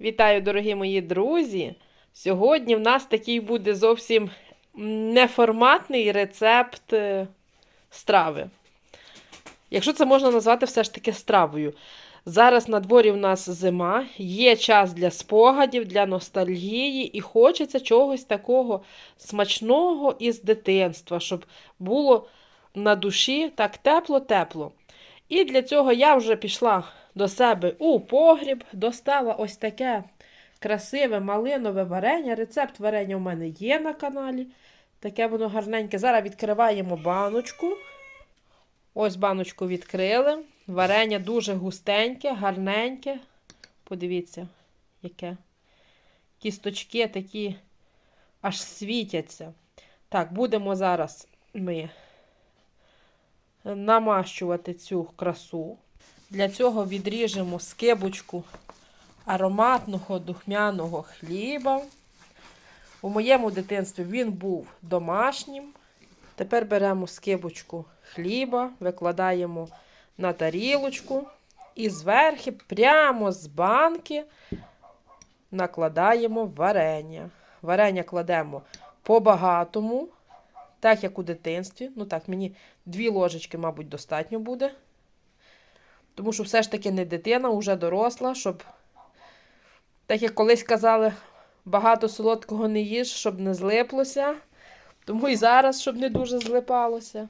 Вітаю, дорогі мої друзі! Сьогодні в нас такий буде зовсім неформатний рецепт е, страви. Якщо це можна назвати все ж таки стравою. Зараз на дворі в нас зима, є час для спогадів, для ностальгії, і хочеться чогось такого смачного із дитинства, щоб було на душі так тепло-тепло. І для цього я вже пішла до себе у погріб, достала ось таке красиве малинове варення. Рецепт варення у мене є на каналі. Таке воно гарненьке. Зараз відкриваємо баночку. Ось баночку відкрили. Варення дуже густеньке, гарненьке. Подивіться, яке. Кісточки такі аж світяться. Так, будемо зараз ми намащувати цю красу. Для цього відріжемо скибочку ароматного духмяного хліба. У моєму дитинстві він був домашнім. Тепер беремо скибочку хліба, викладаємо на тарілочку і зверху, прямо з банки, накладаємо варення. Варення кладемо по-багатому, так як у дитинстві. Ну так, мені дві ложечки, мабуть, достатньо буде. Тому що все ж таки не дитина, вже доросла, щоб, так як колись казали, багато солодкого не їж, щоб не злиплося. Тому і зараз, щоб не дуже злипалося.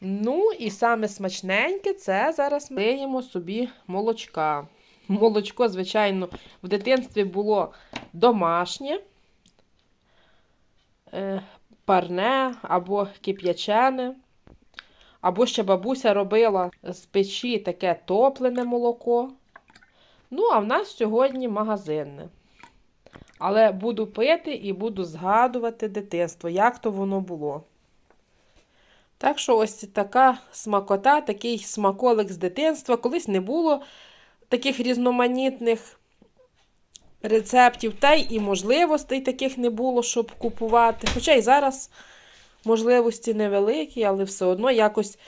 Ну, і саме смачненьке це зараз ми даємо собі молочка. Молочко, звичайно, в дитинстві було домашнє, е, парне або кип'ячене. Або ще бабуся робила з печі таке топлене молоко. Ну, а в нас сьогодні магазинне. Але буду пити і буду згадувати дитинство, як то воно було. Так що ось така смакота, такий смаколик з дитинства. Колись не було таких різноманітних рецептів, та й і можливостей таких не було, щоб купувати. Хоча й зараз можливості невеликі, але все одно якось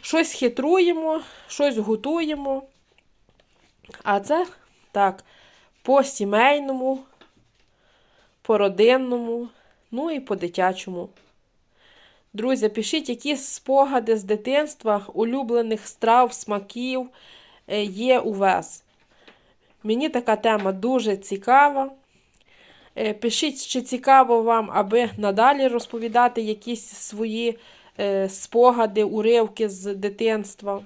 щось хитруємо, щось готуємо. А це так, по сімейному, по родинному, ну і по дитячому. Друзі, пишіть, які спогади з дитинства, улюблених страв, смаків е, є у вас. Мені така тема дуже цікава. Е, Пишіть, чи цікаво вам, аби надалі розповідати якісь свої е, спогади, уривки з дитинства.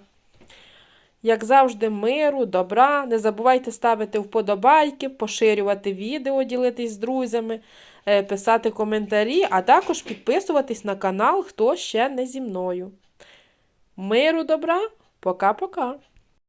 Як завжди, миру, добра. Не забувайте ставити вподобайки, поширювати відео, ділитись з друзями, е, писати коментарі, а також підписуватись на канал, хто ще не зі мною. Миру, добра, пока-пока!